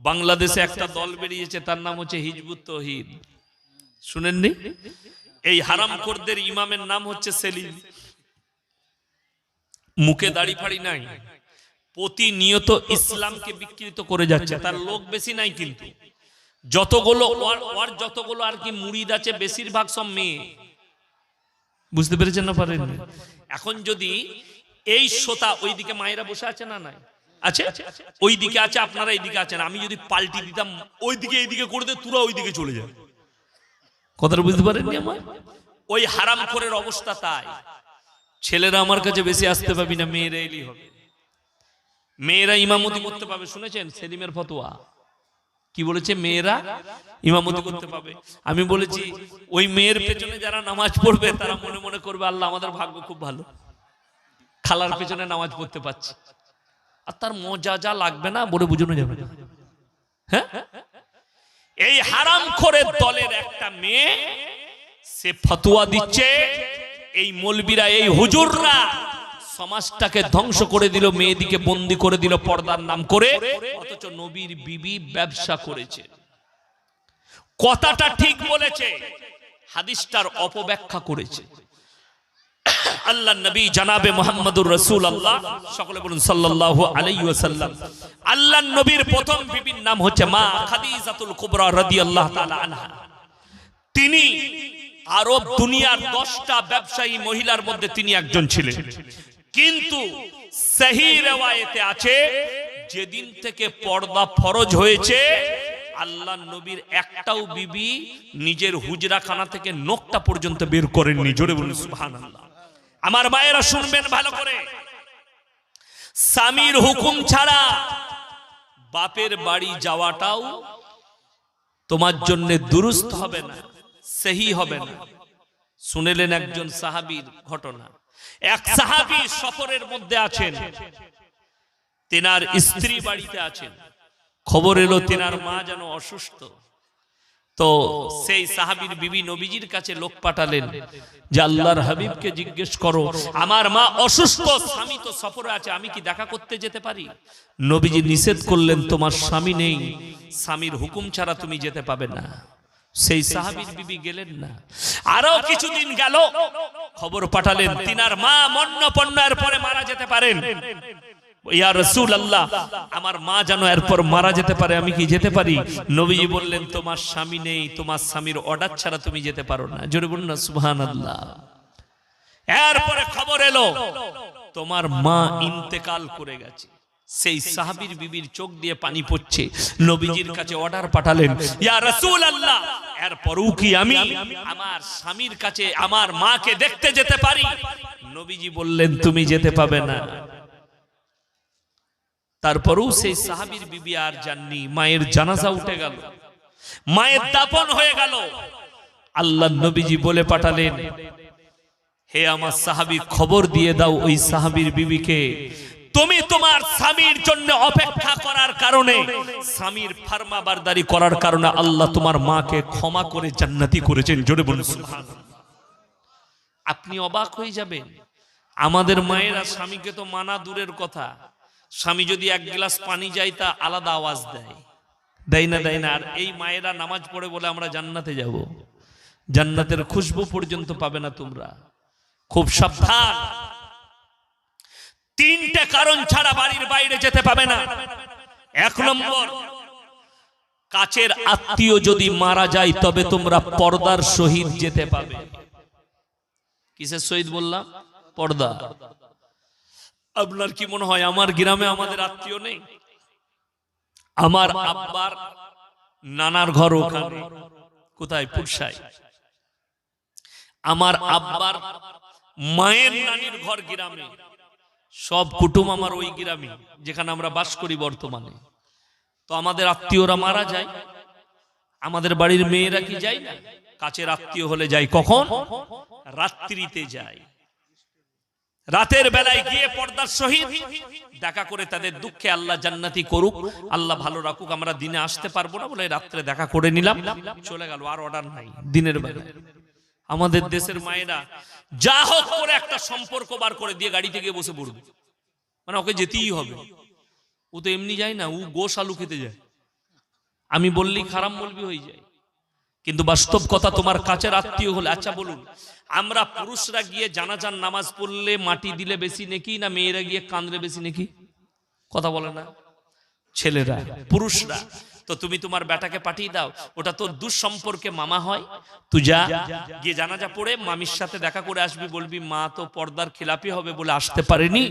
বাংলাদেশে একটা দল বেরিয়েছে তার নাম হচ্ছে হিজবুত তহিদ। শুনেননি? এই হারামখোরদের ইমামের নাম হচ্ছে সেলিম। মুখে দাড়ি ফাড়ি নাই। প্রতিনিয়ত ইসলামকে বিকৃত করে যাচ্ছে। তার লোক বেশি নাই কিন্তু। যতগুলো ওর- যতগুলো আর কি মুড়িদ আছে বেশিরভাগ সব মেয়ে। বুঝতে পেরেছেন না পারেন এখন যদি এই শ্রোতা ওইদিকে মায়েরা বসে আছে না নাই? আছে? ওই দিকে আছে আপনারা এইদিকে আছেন। আমি যদি পাল্টি দিতাম ওইদিকে এইদিকে করে দে তোরা ওইদিকে চলে যায় কথাটা বুঝতে পারেননি আমার? ওই হারাম করের অবস্থা তাই। ছেলেরা আমার কাছে বেশি আসতে পাবি না মেয়েরা এলি হবে। মেয়েরা ইমামতি করতে পাবে শুনেছেন? সেলিমের ফতোয়া। কি বলেছে মেয়েরা? ইমামতি করতে পাবে। আমি বলেছি ওই মেয়ের পেছনে যারা নামাজ পড়বে তারা মনে মনে করবে আল্লাহ আমাদের ভাগ্য খুব ভালো। খালার পেছনে নামাজ পড়তে পারছি। আর তার মজা যা লাগবে না, বলে বুঝানো যাবে হ্যাঁ? এই হারাম করে দলের একটা মেয়ে, সে ফতুয়া দিচ্ছে, এই মলবিরা, এই হুজুররা সমাজটাকে ধ্বংস করে দিল, মেয়েদিকে বন্দি করে দিল পর্দার নাম করে, অথচ নবীর বিবি ব্যবসা করেছে। কথাটা ঠিক বলেছে, হাদিসটার অপব্যাখ্যা করেছে। আল্লাহ নবী জানাবে মোহাম্মদুর রসুল আল্লাহ সকলে বলুন সাল্লাল্লাহু আলাইহি ওয়াসাল্লাম। আল্লাহ নবীর প্রথম বিবির নাম হচ্ছে মা খাদিজাতুল কুবরা রাদিয়াল্লাহু তাআলা আনহা। তিনি আরব দুনিয়ার দশটা ব্যবসায়ী মহিলার মধ্যে তিনি একজন ছিলেন। কিন্তু সহি রেওয়ায়েতে আছে, যেদিন থেকে পর্দা ফরজ হয়েছে আল্লাহ নবীর একটাও বিবি নিজের হুজরাখানা থেকে নোকটা পর্যন্ত বের করেননি। জোরে বলুন, সুবহানাল্লাহ। আমার মায়েরা শুনবেন ভালো করে। স্বামীর হুকুম ছাড়া বাপের বাড়ি যাওয়াটাও তোমার জন্য দুরুস্ত হবে না, সেহি হবে না। শুনেলেন একজন সাহাবীর ঘটনা। এক সাহাবী সফরের মধ্যে আছেন। তেনার স্ত্রী বাড়িতে আছেন। খবর এলো, তেনার মা যেন অসুস্থ। তো সেই সাহাবীর বিবি নবীজির কাছে লোক পাঠালেন যে আল্লাহর হাবিবকে জিজ্ঞেস করো, আমার মা অসুস্থ, স্বামী তো সফরে আছে, আমি কি দেখা করতে যেতে পারি? নবীজি নিষেধ করলেন, তোমার স্বামী নেই, স্বামীর হুকুম ছাড়া তুমি যেতে পাবে না। সেই সাহাবীর বিবি গেলেন না। আরও কিছুদিন গেল, খবর পাঠালেন, তিনার মা মন্ন পণ্যের পরে মারা যেতে পারেন। ইয়া রসুল আল্লাহ আমার মা যেন এরপর মারা যেতে পারে, আমি কি যেতে পারি? নবীজি বললেন, তোমার স্বামী নেই, তোমার স্বামীর অর্ডার ছাড়া তুমি যেতে পারো না। জোরে বলুন না সুবহান আল্লাহ এরপরে খবর এলো, তোমার মা ইন্তেকাল করে গেছে। সেই সাহাবীর বিবির চোখ দিয়ে পানি পড়ছে। নবীজির কাছে অর্ডার পাঠালেন, ইয়া রাসূল আল্লাহ এরপরও কি আমি আমার স্বামীর কাছে আমার মাকে দেখতে যেতে পারি? নবীজি বললেন, তুমি যেতে পাবে না। তারপরেও সেই সাহাবীর বিবি আর যাননি, মায়ের জানাজা উঠে গেল। মায়ের দাপন হয়ে গেল। আল্লাহ নবীজি বলে পাঠালেন, হে আমার সাহাবী, খবর দিয়ে দাও ওই সাহাবীর বিবিকে। তুমি তোমার স্বামীর জন্য অপেক্ষা করার কারণে, স্বামীর ফার্মা বারদারি করার কারণে আল্লাহ তোমার মাকে ক্ষমা করে জান্নাতি করেছেন, জোরে বলুন। আপনি অবাক হয়ে যাবেন। আমাদের মায়েরা স্বামীকে তো মানা দূরের কথা। স্বামী যদি এক গ্লাস পানি যায়, তা আলাদা আওয়াজ দেয়। দেয় না দেয় না, আর এই মায়েরা নামাজ পড়ে বলে আমরা জান্নাতে যাব। জান্নাতের খুশবু পর্যন্ত পাবে না তোমরা। খুব সাবধান। তিনটে কারণ ছাড়া বাড়ির বাইরে যেতে পাবে না। এক নম্বর, কাছের আত্মীয় যদি মারা যায়, তবে তোমরা পর্দার সহিত যেতে পাবে। কিসের সহিত বললাম? পর্দা। আপনার কি মনে হয় আমার গ্রামে আমাদের আত্মীয় নেই? আমার আব্বার নানার ঘর ওখানে। কোথায়? পুরসায়। আমার আব্বার মায়ের নানির ঘর গ্রামে। সব কুটুম আমার ওই গ্রামে, যেখানে আমরা বাস করি বর্তমানে। তো আমাদের আত্মীয়রা মারা যায়। আমাদের বাড়ির মেয়েরা কি যায় না? কাছের আত্মীয় হলে যায় কখন? রাত্রিতে যায়। রাতের বেলায় গিয়ে পর্দার সহিত দেখা করে তাদের দুঃখে আল্লাহ জান্নাতি করুক। আল্লাহ ভালো রাখুক, আমরা দিনে আসতে পারব না বলে রাত্রে দেখা করে নিলাম। চলে গেল, আর অর্ডার নাই দিনের বেলায়। আমাদের দেশের মায়েরা যা হোক করে একটা সম্পর্ক বার করে দিয়ে গাড়ি থেকে বসে পড়বে। মানে ওকে যেতেই হবে। ও তো এমনি যায় না, ও গোশ আলু খেতে যায়। আমি বললেই খারাপ বলবি হয়ে যায়। কিন্তু বাস্তব কথা তোমার কাছের আত্মীয় হলে আচ্ছা বলুন, আমরা পুরুষরা গিয়ে জানাজান নামাজ পড়লে মাটি দিলে বেশি নাকি, না মেয়েরা গিয়ে কাঁদলে বেশি নাকি? কথা বলে না। ছেলেরা, পুরুষরা, তো তুমি তোমার বেটাকে পাঠিয়ে দাও, ওটা তোর দুঃসম্পর্কে মামা হয়, তুই যা, গিয়ে জানাজা পড়ে মামির সাথে দেখা করে আসবি, বলবি, মা, তো পর্দার খেলাপি হবে বলে আসতে পারেনি,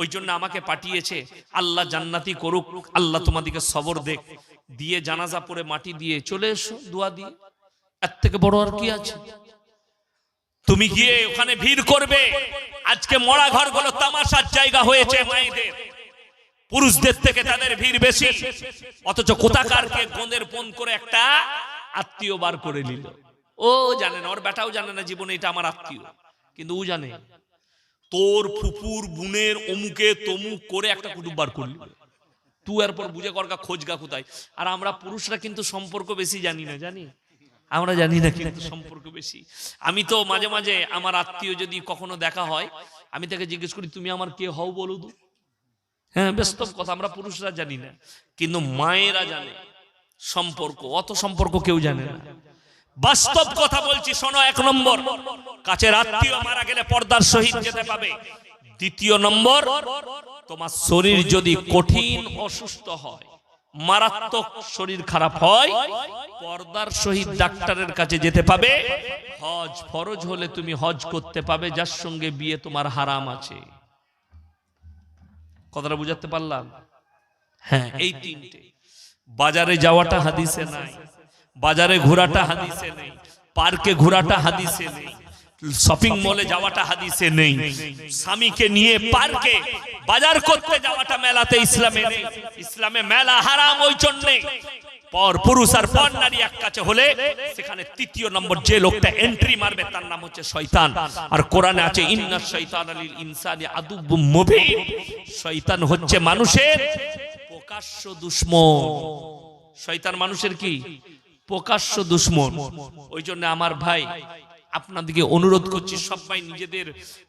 ওই জন্য আমাকে পাঠিয়েছে, আল্লাহ জান্নাতি করুক, আল্লাহ তোমাদিকে সবর দেখ। দিয়ে জানাজা পড়ে মাটি দিয়ে চলে এসো, দোয়া দিয়ে। এর থেকে বড় আর কি আছে? তুমি গিয়ে ওখানে ভিড় করবে। আজকে মরা ঘরগুলো তামাশার জায়গা হয়েছে মায়েদের। পুরুষদের থেকে তাদের ভিড় বেশি। অথচ কোথাকারকে গোঁদের ফোন করে একটা আত্মীয় বার করে নিল। ও জানে না, ওর বেটাও জানে না জীবনে এটা আমার আত্মীয়। কিন্তু ও জানে, তোর ফুপুর বুনের অমুকে তমুক করে একটা কুটুম বার করলি। তুই এরপর বুঝে করগা খোঁজগা কোথায়। আর আমরা পুরুষরা কিন্তু সম্পর্ক বেশি জানি না, জানি? আমরা জানি না কিন্তু। সম্পর্ক বেশি। আমি তো মাঝে মাঝে আমার আত্মীয় যদি কখনো দেখা হয়, আমি তাকে জিজ্ঞেস করি, তুমি আমার কে হও বলো তো? হ্যাঁ ব্যস্ত কথা, আমরা পুরুষরা জানি না। কিন্তু মায়েরা জানে সম্পর্ক, অত সম্পর্ক কেউ জানে না। বাস্তব কথা বলছি, শোনো এক নম্বর। কাছের আত্মীয় মারা গেলে পর্দার সহিত যেতে পাবে। দ্বিতীয় নম্বর, তোমার শরীর যদি কঠিন, অসুস্থ হয় মারাত্মক শরীর খারাপ হয়, পর্দার সহিত ডাক্তারের কাছে যেতে পাবে। হজ ফরজ হলে তুমি হজ করতে পাবে, যার সঙ্গে বিয়ে তোমার হারাম আছে। কথাটা বুঝাতে পারলাম? হ্যাঁ এই তিনটে। বাজারে যাওয়াটা হাদিসে নাই, বাজারে ঘোরাটা হাদিসে নেই, পার্কে ঘোরাটা হাদিসে নেই। শপিং মলে যাওয়াটা হাদিসে নেই। স্বামীকে নিয়ে পার্কে বাজার করতে যাওয়াটা মেলাতে ইসলামে নেই। ইসলামে মেলা হারাম ওই জন্যে। পর পুরুষ আর পর নারী এক কাছে হলে সেখানে তৃতীয় নম্বর যে লোকটা এন্ট্রি মারবে, তার নাম হচ্ছে শয়তান। আর কোরআনে আছে, ইন্না শয়তান আলিল ইনসানি আদুব্বুম মুবিন। শয়তান হচ্ছে মানুষের প্রকাশ্য দুশ্মন। শয়তান মানুষের কি? প্রকাশ্য দুশ্মন। ওই জন্য আমার ভাই আপনাদেরকে অনুরোধ করছি, সবাই নিজেদের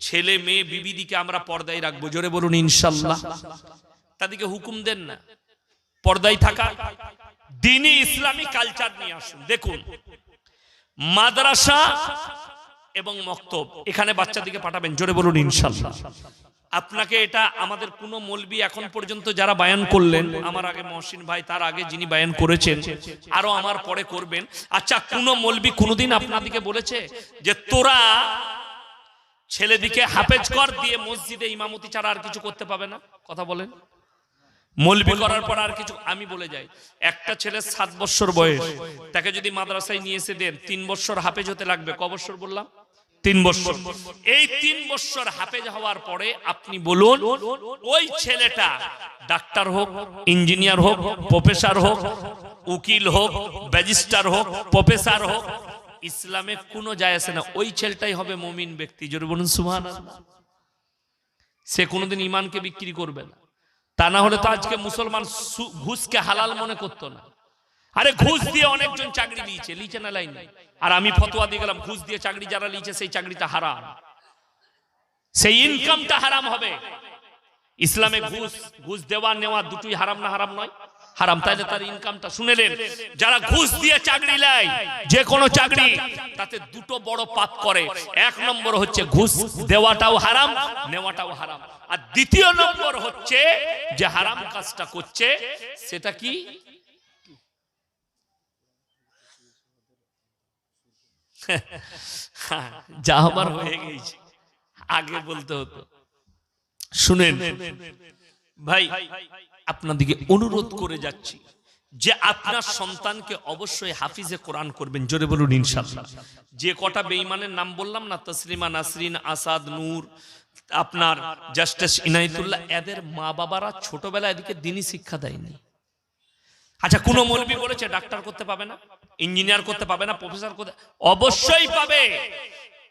ছেলে, মেয়ে, বিবিদিকে আমরা পর্দায় রাখব। জোরে বলুন, ইনশাল্লাহ। তাদেরকে হুকুম দেন না। পর্দায় থাকা দিনই ইসলামী কালচার নিয়ে আসুন। দেখুন, মাদ্রাসা এবং মক্তব, এখানে বাচ্চাদিকে পাঠাবেন। জোরে বলুন, ইনশাল্লাহ। আপনাকে এটা আমাদের কোনো মলবি এখন পর্যন্ত যারা বায়ান করলেন, আমার আগে মহসিন ভাই, তার আগে যিনি বায়ান করেছেন, আরও আমার পরে করবেন। আচ্ছা কোন মলবি কোনোদিন আপনাদিকে বলেছে যে তোরা ছেলেদিকে হাফেজ কর দিয়ে মসজিদে ইমামতি ছাড়া আর কিছু করতে পাবে না? কথা বলেন। মলবি করার পর আর কিছু আমি বলে যাই, একটা ছেলে সাত বছর বয়স, তাকে যদি মাদ্রাসায় নিয়ে এসে দেন, তিন বছর হাফেজ হতে লাগবে। ক বছর বললাম? তিন বছর। এই তিন বছর হাফেজ হওয়ার পরে আপনি বলুন, ওই ছেলেটা ডাক্তার হোক, ইঞ্জিনিয়ার হোক, প্রফেসর হোক, উকিল হোক, ব্যাজিস্টার হোক, প্রফেসর হোক, ইসলামে কোনো যায় আসে না। ওই ছেলেটাই হবে মমিন ব্যক্তি। জোরে বলুন সুহান সে কোনোদিন ইমানকে বিক্রি করবে না। তা না হলে তো আজকে মুসলমান ঘুষকে হালাল মনে করতো না। আরে ঘুষ দিয়ে অনেকজন চাকরি লিয়েছে লিচে না লাইন। আর আমি ফতোয়া দিয়ে গেলাম, ঘুষ দিয়ে চাকরি যারা লিয়েছে সেই চাকরিটা হারাম। সেই ইনকামটা হারাম হবে। ইসলামে ঘুষ ঘুষ দেওয়া নেওয়া দুটোই হারাম না হারাম নয়। হারাম, তাইলে তার ইনকামটা শুনেলেন যারা ঘুষ দিয়ে চাকরি নেয়, যে কোনো চাকরি, তাতে দুটো বড় পাপ করে। এক নম্বর হচ্ছে ঘুষ দেওয়াটাও হারাম, নেওয়াটাও হারাম। আর দ্বিতীয় নম্বর হচ্ছে যে হারাম কাজটা করছে, সেটা কি? যা আমার হয়ে গেছে। আগে বলতে হতো। শুনেন, ভাই, আপনাদিকে অনুরোধ করে যাচ্ছি যে আপনার সন্তানকে অবশ্যই হাফিজে কোরআন করবেন, জোরে বলুন ইনশাল্লাহ যে কটা বেঈমানের নাম বললাম না, তসলিমা নাসরিন, আসাদ, নূর, আপনার জাস্টিস ইনাইতুল্লাহ এদের মা বাবারা ছোটবেলায় এদিকে দিনই শিক্ষা দেয়নি। আচ্ছা কোন মৌলবি বলেছে, ডাক্তার করতে পাবে না? ইঞ্জিনিয়ার করতে পাবে না, প্রফেসর করতে অবশ্যই পাবে।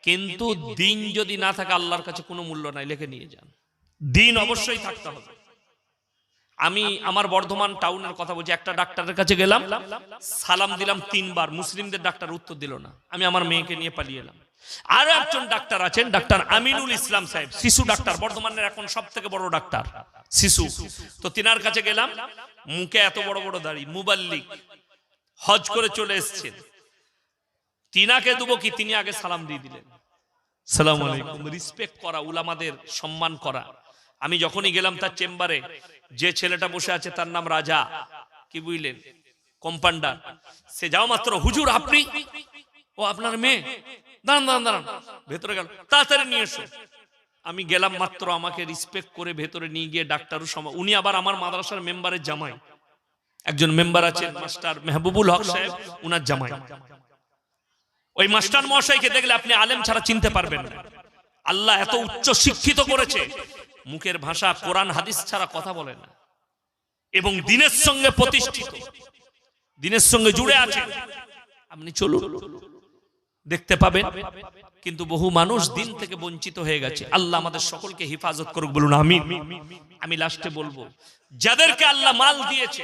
কিন্তু দিন যদি না থাকে, আল্লাহর কাছে কোনো মূল্য নাই, লিখে নিয়ে যান। দিন অবশ্যই থাকতে হবে। আমি আমার বর্ধমান টাউনের কথা বলছি, একটা ডাক্তারের কাছে গেলাম, সালাম দিলাম তিনবার, মুসলিমদের ডাক্তার উত্তর দিল না। আমি আমার মেয়েকে নিয়ে পালিয়ে এলাম। আরও একজন ডাক্তার আছেন, ডাক্তার আমিনুল ইসলাম সাহেব, শিশু ডাক্তার, বর্ধমানের এখন সব থেকে বড় ডাক্তার, শিশু। তো তিনার কাছে গেলাম, মুখে এত বড় বড় দাড়ি, মুবাল্লিক হজ করে চলে এসছেন। তিনাকে দেবো কি? তিনি আগে সালাম দিয়ে দিলেন। সালাম আলাইকুম। রিসপেক্ট করা উলামাদের সম্মান করা। আমি যখনই গেলাম তার চেম্বারে যে ছেলেটা বসে আছে তার নাম রাজা। কি বুঝলেন? কম্পান্ডার সে যাও মাত্র হুজুর আপনি? ও আপনার মেয়ে? দাঁড়ান দাঁড়ান দাঁড়ান ভেতরে গেল। তাড়াতাড়ি নিয়ে এসো। আমি গেলাম মাত্র আমাকে রিসপেক্ট করে ভেতরে নিয়ে গিয়ে ডাক্তারও সময় উনি আবার আমার মাদ্রাসার মেম্বারের জামাই। একজন মেম্বার আছেন মাস্টার মেহবুবুল হক সাহেব, উনার জামাই। ওই মাস্টার মহাশয়কে দেখলে আপনি আলেম ছাড়া চিনতে পারবেন আল্লাহ এত উচ্চ শিক্ষিত করেছে, মুখের ভাষা কোরআন, হাদিস ছাড়া কথা বলে না। এবং দিনের সঙ্গে প্রতিষ্ঠিত। দিনের সঙ্গে জুড়ে আছে আপনি চলুন, দেখতে পাবেন। কিন্তু বহু মানুষ দিন থেকে বঞ্চিত হয়ে গেছে। আল্লাহ আমাদের সকলকে হেফাজত করুক, বলুন আমি আমি লাস্টে বলব, যাদেরকে আল্লাহ মাল দিয়েছে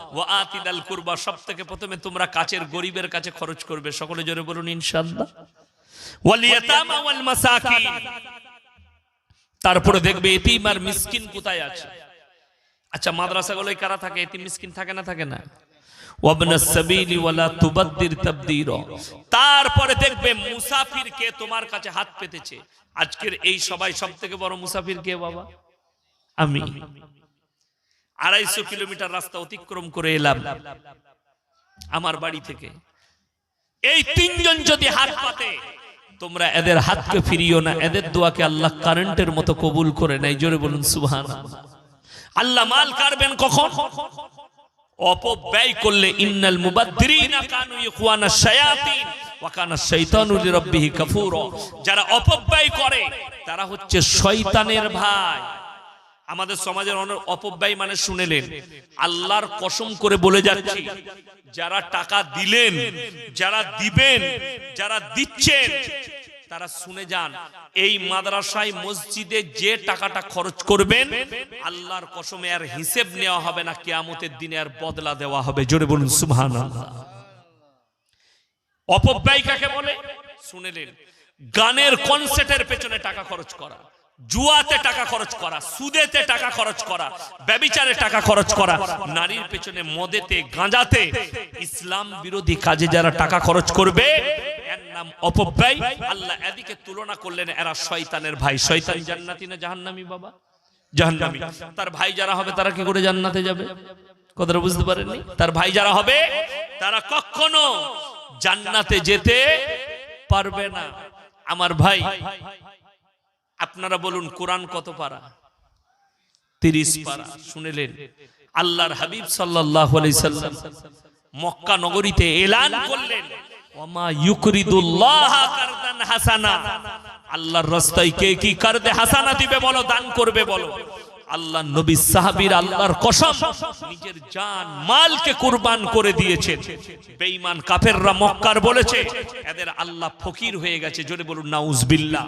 আতিদাল কুরবা সব থেকে প্রথমে তোমরা কাছের গরিবের কাছে খরচ করবে। সকলে জোরে বলুন মাসাকিন। তারপরে দেখবে এতিম আর মিসকিন কোথায় আছে? আচ্ছা মাদ্রাসাগুলোয় কারা থাকে? এতিম, মিসকিন থাকে না থাকে না? তারপরে দেখবে মুসাফির কে তোমার কাছে হাত পেতেছে? আজকের এই সবাই সব থেকে বড় মুসাফির কে বাবা? আমি। আড়াইশো কিলোমিটার রাস্তা অতিক্রম করে এলাম আমার বাড়ি থেকে। এই তিনজন যদি হাত পাতে, তোমরা এদের হাতকে ফিরিও না, এদের দোয়াকে আল্লাহ কারেন্টের মতো কবুল করে নেয়। জোরে বলুন সুবহান আল্লাহ মাল কারবেন কখন? অপব্যয় করলে ইন্নাল মুবাদ্দিরিনা কানু ইখওয়ানা শায়াতিন, ওয়া কানা লিরাব্বিহি কাফুরা। যারা অপব্যয় করে, তারা হচ্ছে শয়তানের ভাই। আমাদের সমাজের অনেক অপব্যয় মানে শুনেলেন। আল্লাহর কসম করে বলে যাচ্ছি, যারা টাকা দিলেন, যারা দিবেন, যারা দিচ্ছেন, তারা শুনে যান, এই মাদ্রাসায় মসজিদে যে টাকাটা খরচ করবেন, আল্লাহর কসমে আর হিসেব নেওয়া হবে না, কেয়ামতের দিনে আর বদলা দেওয়া হবে। জোরে বলুন সুবহান অপব্যয় কাকে বলে? শুনেলেন। গানের কনসার্টের পেছনে টাকা খরচ করা। জুয়াতে টাকা খরচ করা, সুদেতে টাকা খরচ করা, ব্যবিচারে টাকা খরচ করা, নারীর পেছনে মদেতে, গাঁজাতে, ইসলাম বিরোধী কাজে যারা টাকা খরচ করবে তুলনা করলেন, এরা শয়তানের ভাই। শয়তান না জাহান্নামী, বাবা? জাহান্নামী। তার ভাই যারা হবে, তারা কি করে জান্নাতে যাবে? কথাটা বুঝতে তার ভাই যারা হবে, তারা কখনো জান্নাতে যেতে পারবে না। আমার ভাই আপনারা বলুন, কোরআন কত পারা? তিরিশ পারা, শুনেলেন? আল্লাহর হাবিব সাল্লাহ মক্কা নগরীতে এলান করলেন। আল্লাহর রাস্তায় কে কি কারদে হাসানা দিবে বলো, দান করবে বলো। আল্লাহ নবী সাহাবীর আল্লাহর কসম নিজের জান, মালকে কুরবান করে দিয়েছেন। বেঈমান কাফেররা মক্কার বলেছে, এদের আল্লাহ ফকির হয়ে গেছে, জোরে বলুন, নাউজবিল্লাহ।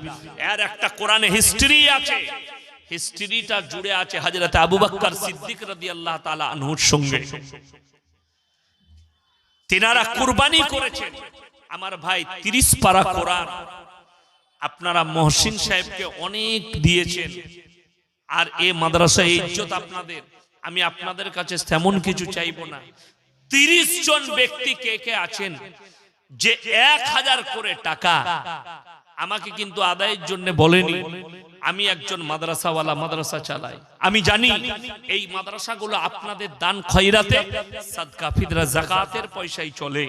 এর একটা কোরআনে হিস্ট্রি আছে। হিস্ট্রিটা জুড়ে আছে হযরত আবু বকর সিদ্দিক রাদিয়াল্লাহু তাআলা আনহুর সঙ্গে। তিনারা কুরবানি করেছেন। আমার ভাই 30 পারা কোরআন আপনারা মহসিন সাহেবকে অনেক দিয়েছেন। আর এ মাদ্রাসা ইজ্জত আপনাদের। আমি আপনাদের কাছে তেমন কিছু চাইব না। তিরিশ জন ব্যক্তি কে কে আছেন যে এক হাজার করে টাকা আমাকে কিন্তু আদায়ের জন্য বলেনি, আমি একজন মাদ্রাসাওয়ালা, মাদ্রাসা চালাই। আমি জানি এই মাদ্রাসাগুলো আপনাদের দান খয়রাতে, সাদকা ফিদরা জাকাতের পয়সায় চলে।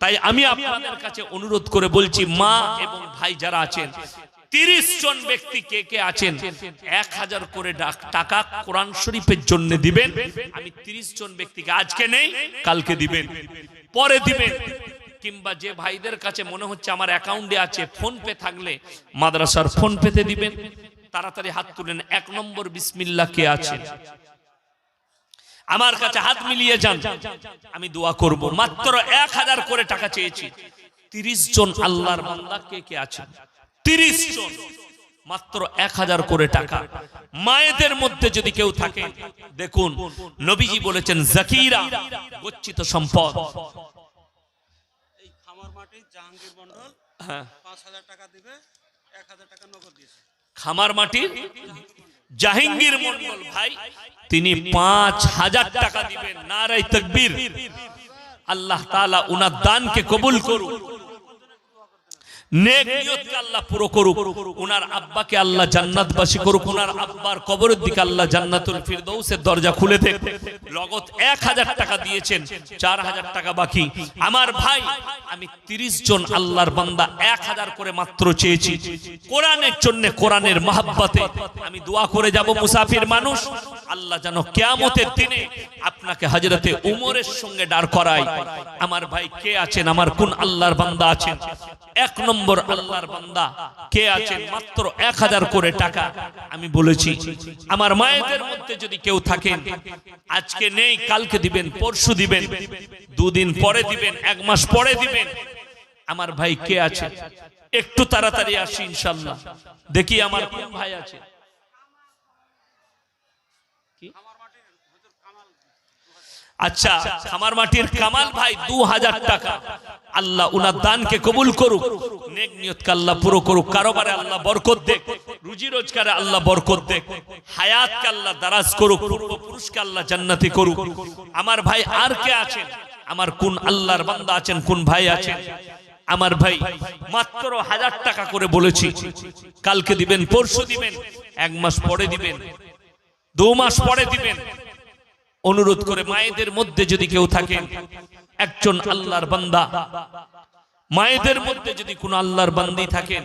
তাই আমি আপনাদের কাছে অনুরোধ করে বলছি, মা এবং ভাই যারা আছেন তিরিশ জন ব্যক্তি কে কে আছেন? এক হাজার করে টাকা কোরআন শরীফের জন্য দিবেন। আমি তিরিশ জন ব্যক্তিকে আজকে নেই, কালকে দিবেন। পরে দিবেন। কিংবা যে ভাইদের কাছে মনে হচ্ছে আমার অ্যাকাউন্টে আছে ফোন পে থাকলে মাদ্রাসার ফোন পেতে দিবেন। তাড়াতাড়ি হাত তুলেন। এক নম্বর বিসমিল্লাহ কে আছে আমার কাছে হাত মিলিয়ে যান। আমি দোয়া করব। মাত্র এক হাজার করে টাকা চেয়েছি। তিরিশ জন আল্লাহর বান্দা কে কে আছেন? তিরিশ জন মাত্র এক হাজার করে টাকা। মায়েদের মধ্যে যদি কেউ থাকে দেখুন নবীজি বলেছেন জাকিরা গচ্ছিত সম্পদ। খামার মাটি জাহাঙ্গীর মন্ডল হ্যাঁ। মাটির জাহাঙ্গীর মন্ডল ভাই তিনি পাঁচ হাজার টাকা দিবেন নারাই তকবীর। আল্লাহ তাআলা উনার দানকে কবুল করুক কোরআনের জন্য, কোরআনের আমি দোয়া করে যাব, মুসাফির মানুষ। আল্লাহ যেন কেয়ামতের দিনে আপনাকে হাজরতে উমরের সঙ্গে দাঁড় করায়। আমার ভাই কে আছেন? আমার কোন আল্লাহর বান্দা আছেন? এক নম্বর আল্লাহর বান্দা। কে আছেন মাত্র এক হাজার করে টাকা? আমি বলেছি, আমার মায়েদের মধ্যে যদি কেউ থাকেন, আজকে নেই, কালকে দিবেন, পরশু দিবেন, দুদিন পরে দিবেন, এক মাস পরে দিবেন। আমার ভাই কে আছে? একটু তাড়াতাড়ি আসি ইনশাল্লাহ। দেখি আমার কোন ভাই আছে। আচ্ছা খামার মাটির কামাল ভাই দু হাজার টাকা। আল্লাহ উনার দানকে কবুল করুক। নেক নিয়তকে আল্লাহ পুরো করুক। কারোবারে আল্লাহ বরকত দেখ রুজি রোজগারে আল্লাহ বরকত দেখ হায়াতকে আল্লাহ দারাজ করুক। পূর্বপুরুষকে আল্লাহ জান্নাতি করুক। আমার ভাই আর কে আছেন? আমার কোন আল্লাহর বান্দা আছেন, কোন ভাই আছেন? আমার ভাই মাত্র হাজার টাকা করে বলেছি। কালকে দিবেন, পরশু দিবেন। এক মাস পরে দিবেন। দু মাস পরে দিবেন। অনুরোধ করে মায়েদের মধ্যে যদি কেউ থাকেন একজন আল্লাহর বান্দা। মায়েদের মধ্যে যদি কোন আল্লাহর বান্দি থাকেন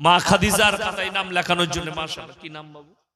মা খাদিজার খাতায় নাম লেখানোর জন্য, মাশাআল্লাহ, কি নাম বাবু?